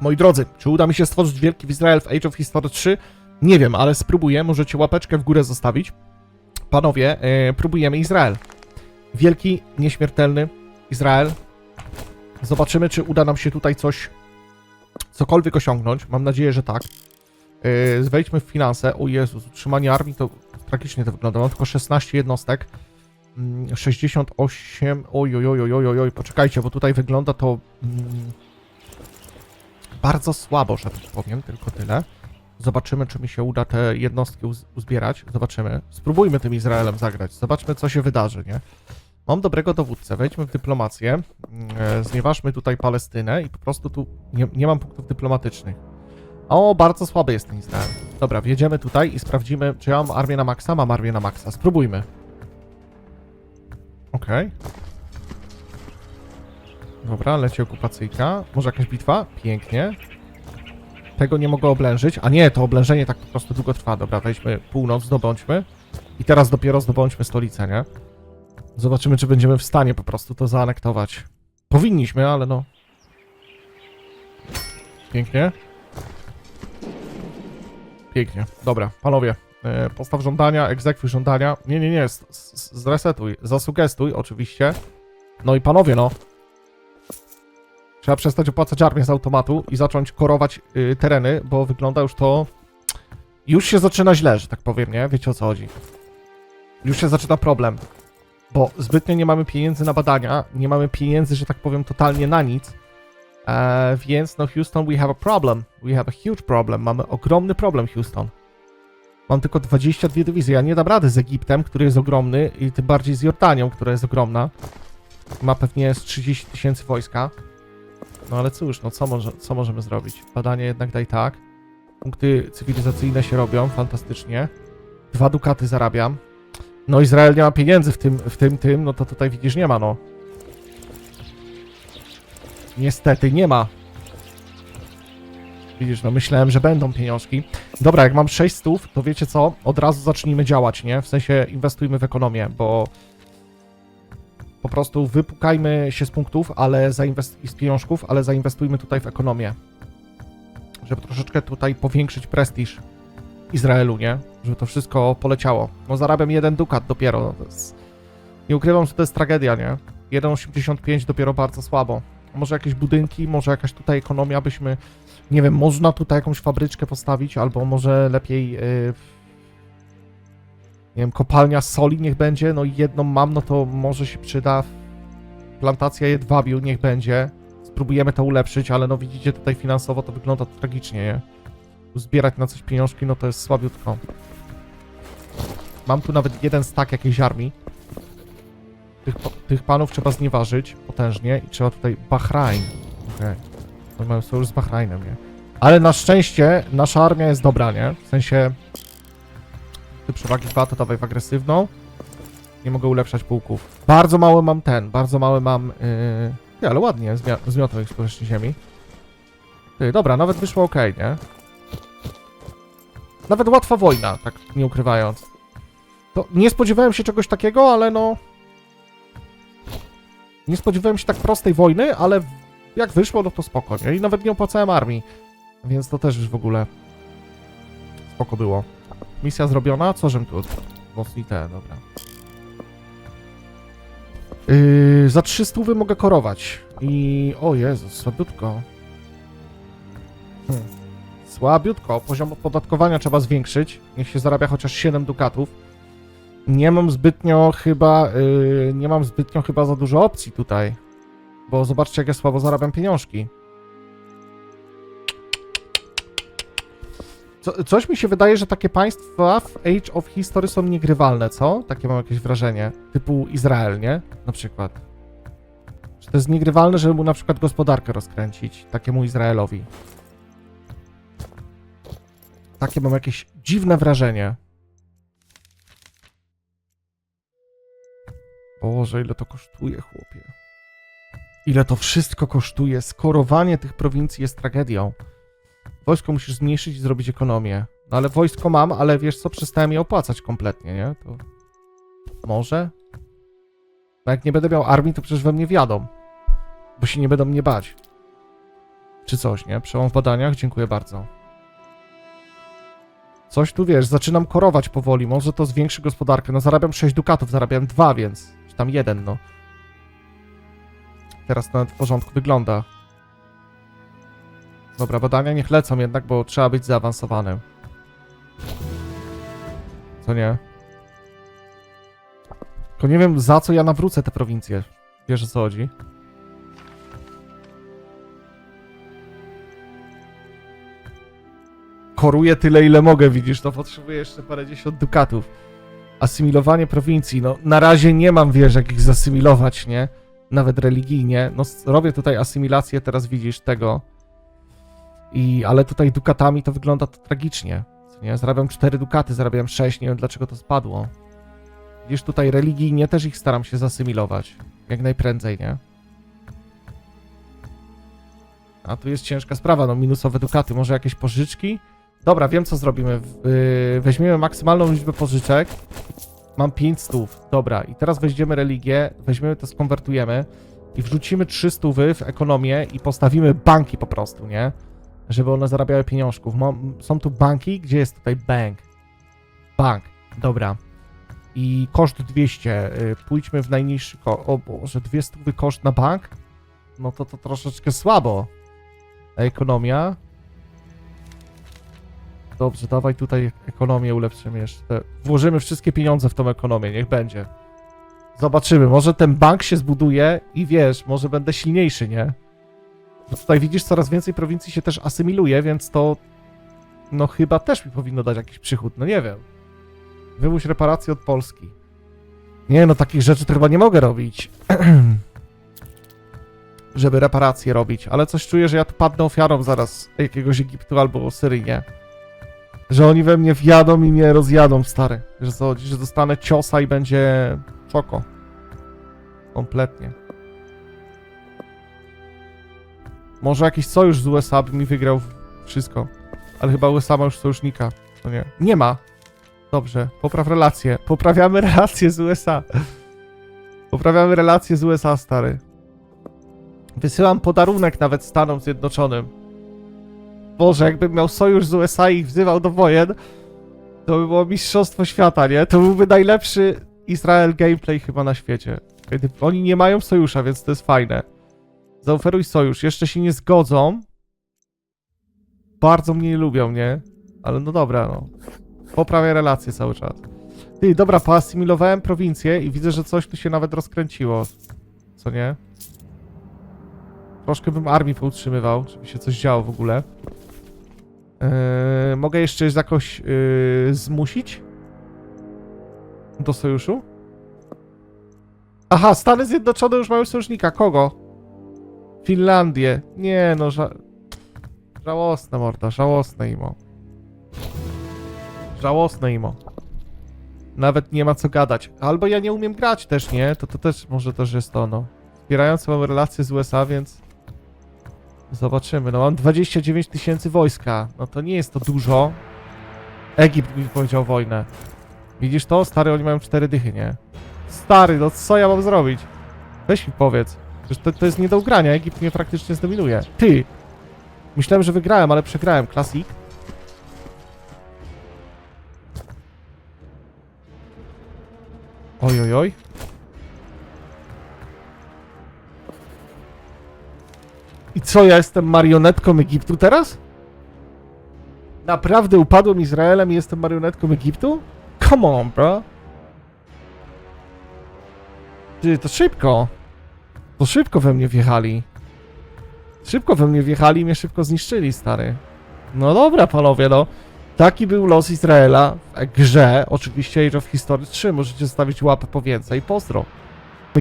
Moi drodzy, czy uda mi się stworzyć wielki Izrael w Age of History 3? Nie wiem, ale spróbuję. Możecie łapeczkę w górę zostawić. Panowie, e, próbujemy Izrael. Wielki, nieśmiertelny Izrael. Zobaczymy, czy uda nam się tutaj coś, cokolwiek osiągnąć. Mam nadzieję, że tak. E, wejdźmy w finanse. O Jezus, utrzymanie armii to tragicznie to wygląda. Mam tylko 16 jednostek. Mm, 68. Oj, oj, oj, oj, oj, oj, oj. Poczekajcie, bo tutaj wygląda to mm, bardzo słabo, że tak powiem, tylko tyle. Zobaczymy, czy mi się uda te jednostki uz- uzbierać. Zobaczymy. Spróbujmy tym Izraelem zagrać. Zobaczmy, co się wydarzy, nie? Mam dobrego dowódcę. Wejdźmy w dyplomację. Mm, e, Znieważmy tutaj Palestynę i po prostu tu nie, nie mam punktów dyplomatycznych. O, bardzo słaby jest ten Izrael. Dobra, wjedziemy tutaj i sprawdzimy, czy ja mam armię na maksa. Mam armię na maksa. Spróbujmy. Okej. Dobra, leci okupacyjka. Może jakaś bitwa? Pięknie. Tego nie mogę oblężyć. A nie, to oblężenie tak po prostu długo trwa. Dobra, wejdźmy północ, zdobądźmy. I teraz dopiero zdobądźmy stolicę, nie? Zobaczymy, czy będziemy w stanie po prostu to zaanektować. Powinniśmy, ale no. Pięknie. Pięknie. Dobra, panowie. E, postaw żądania, egzekwuj żądania. Nie, nie, nie, zresetuj. Zasugestuj, oczywiście. No i panowie, no. Trzeba przestać opłacać armię z automatu i zacząć korować y, tereny, bo wygląda już to... Już się zaczyna źle, że tak powiem, nie? Wiecie o co chodzi. Już się zaczyna problem. Bo zbytnio nie mamy pieniędzy na badania, nie mamy pieniędzy, że tak powiem, totalnie na nic. E, więc no Houston, we have a problem. We have a huge problem. Mamy ogromny problem, Houston. Mam tylko 22 dywizje. Ja nie dam rady z Egiptem, który jest ogromny, i tym bardziej z Jordanią, która jest ogromna. Ma pewnie z 30 tysięcy wojska. No ale cóż, no co, może, co możemy zrobić? Badanie jednak daj tak. Punkty cywilizacyjne się robią, fantastycznie. Dwa dukaty zarabiam. No Izrael nie ma pieniędzy w tym, w tym, tym, no to tutaj widzisz, nie ma, no. Niestety nie ma. Widzisz, no myślałem, że będą pieniążki. Dobra, jak mam 6 stów, to wiecie co? Od razu zacznijmy działać, nie? W sensie inwestujmy w ekonomię, bo po prostu wypukajmy się z punktów, ale zainwest- z pieniążków, ale zainwestujmy tutaj w ekonomię. Żeby troszeczkę tutaj powiększyć prestiż Izraelu, nie? Żeby to wszystko poleciało. No zarabiam jeden dukat dopiero. Jest... Nie ukrywam, że to jest tragedia, nie? 1,85 dopiero bardzo słabo. Może jakieś budynki, może jakaś tutaj ekonomia byśmy... Nie wiem, można tutaj jakąś fabryczkę postawić, albo może lepiej... Yy, nie wiem, kopalnia soli niech będzie, no i jedną mam, no to może się przyda. Plantacja jedwabiu niech będzie. Spróbujemy to ulepszyć, ale no widzicie tutaj finansowo to wygląda tragicznie, nie? Zbierać na coś pieniążki, no to jest słabiutko. Mam tu nawet jeden stak jakiejś armii. Tych, tych panów trzeba znieważyć potężnie i trzeba tutaj Bahrain. Okej. Okay. Mają sojusz z Bahrainem, nie? Ale na szczęście nasza armia jest dobra, nie? W sensie ty przewagi 2 to w agresywną. Nie mogę ulepszać pułków. Bardzo mały mam ten, bardzo mały mam... Yy... Nie, ale ładnie, zmia- zmiotą ich z powierzchni ziemi. Ty, dobra, nawet wyszło ok, nie? Nawet łatwa wojna, tak nie ukrywając. To nie spodziewałem się czegoś takiego, ale no... Nie spodziewałem się tak prostej wojny, ale jak wyszło, no to spoko, nie? I nawet nie opłacałem armii. Więc to też już w ogóle... Spoko było. Misja zrobiona? Co żem tu mocni te, dobra. Yy, za 300 mogę korować. I... O Jezus, słabiutko. Hmm. Słabiutko. Poziom opodatkowania trzeba zwiększyć. Niech się zarabia chociaż 7 dukatów. Nie mam zbytnio chyba... Yy, nie mam zbytnio chyba za dużo opcji tutaj. Bo zobaczcie, jak ja słabo zarabiam pieniążki. Co, coś mi się wydaje, że takie państwa w Age of History są niegrywalne, co? Takie mam jakieś wrażenie. Typu Izrael, nie? Na przykład. Że to jest niegrywalne, żeby mu na przykład gospodarkę rozkręcić. Takiemu Izraelowi. Takie mam jakieś dziwne wrażenie. Boże, ile to kosztuje, chłopie. Ile to wszystko kosztuje. Skorowanie tych prowincji jest tragedią. Wojsko musisz zmniejszyć i zrobić ekonomię. No ale wojsko mam, ale wiesz co, przestałem je opłacać kompletnie, nie? To może? No jak nie będę miał armii, to przecież we mnie wjadą. Bo się nie będą mnie bać. Czy coś, nie? Przełom w badaniach, dziękuję bardzo. Coś tu wiesz, zaczynam korować powoli, może to zwiększy gospodarkę. No zarabiam 6 dukatów, zarabiam 2, więc. Czy tam jeden, no. Teraz to nawet w porządku wygląda. Dobra, badania niech lecą jednak, bo trzeba być zaawansowanym. Co nie? Tylko nie wiem, za co ja nawrócę te prowincje. Wiesz o co chodzi? Koruję tyle, ile mogę, widzisz, to potrzebuję jeszcze parędziesiąt dukatów. Asymilowanie prowincji, no na razie nie mam, wiesz, jak ich zasymilować, nie? Nawet religijnie. No robię tutaj asymilację, teraz widzisz tego. I, ale tutaj dukatami to wygląda to tragicznie. Nie? Zarabiam 4 dukaty, zarabiam 6, nie wiem dlaczego to spadło. Widzisz, tutaj religijnie też ich staram się zasymilować. Jak najprędzej, nie? A tu jest ciężka sprawa, no minusowe dukaty, może jakieś pożyczki? Dobra, wiem co zrobimy. Yy, weźmiemy maksymalną liczbę pożyczek. Mam 5 stów. Dobra, i teraz weźmiemy religię, weźmiemy to, skonwertujemy i wrzucimy 3 stówy w ekonomię i postawimy banki po prostu, nie? Żeby one zarabiały pieniążków. Są tu banki, gdzie jest tutaj bank? Bank, dobra. I koszt 200. y, Pójdźmy w najniższy koszt. O Boże, 200 koszt na bank? No to to troszeczkę słabo. Ekonomia? Dobrze, dawaj tutaj ekonomię ulepszymy jeszcze. Włożymy wszystkie pieniądze w tą ekonomię, niech będzie. Zobaczymy, może ten bank się zbuduje i wiesz, może będę silniejszy, nie? Bo tutaj widzisz, coraz więcej prowincji się też asymiluje, więc to no chyba też mi powinno dać jakiś przychód, no nie wiem. Wymuś reparacji od Polski. Nie, no takich rzeczy to chyba nie mogę robić. Żeby reparacje robić, ale coś czuję, że ja tu padnę ofiarą zaraz jakiegoś Egiptu albo Syrii, nie? Że oni we mnie wjadą i mnie rozjadą, stary. Że że dostanę ciosa i będzie czoko. Kompletnie. Może jakiś sojusz z USA by mi wygrał wszystko. Ale chyba USA ma już sojusznika. To nie. Nie ma. Dobrze, popraw relacje. Poprawiamy relacje z USA. Poprawiamy relacje z USA, stary. Wysyłam podarunek nawet Stanom Zjednoczonym. Boże, jakbym miał sojusz z USA i ich wzywał do wojen, to by było mistrzostwo świata, nie? To byłby najlepszy Izrael gameplay chyba na świecie. Oni nie mają sojusza, więc to jest fajne. Zaoferuj sojusz. Jeszcze się nie zgodzą. Bardzo mnie nie lubią, nie? Ale no dobra, no. Poprawię relacje cały czas. Ty, dobra, poasymilowałem prowincję i widzę, że coś tu się nawet rozkręciło. Co nie? Troszkę bym armii poutrzymywał, żeby się coś działo w ogóle. Eee, mogę jeszcze jakoś yy, zmusić? Do sojuszu? Aha, Stany Zjednoczone już mają sojusznika. Kogo? Finlandię. Nie no, ża... żałosne morda, żałosne imo. Żałosne imo. Nawet nie ma co gadać. Albo ja nie umiem grać też, nie? To to też może też jest to, no. Wspierając mam relacje z USA, więc... Zobaczymy. No mam 29 tysięcy wojska. No to nie jest to dużo. Egipt mi powiedział wojnę. Widzisz to? Stary, oni mają cztery dychy, nie? Stary, no co ja mam zrobić? Weź mi powiedz. To, to jest nie do ugrania. Egipt mnie praktycznie zdominuje. Ty! Myślałem, że wygrałem, ale przegrałem. Klasik. Oj, oj, oj. I co, ja jestem marionetką Egiptu teraz? Naprawdę upadłem Izraelem i jestem marionetką Egiptu? Come on, bro. Ty, to szybko. To szybko we mnie wjechali. Szybko we mnie wjechali i mnie szybko zniszczyli, stary. No dobra, panowie, no. Taki był los Izraela w grze, oczywiście Age of History 3. Możecie zostawić łapę po więcej. Pozdro.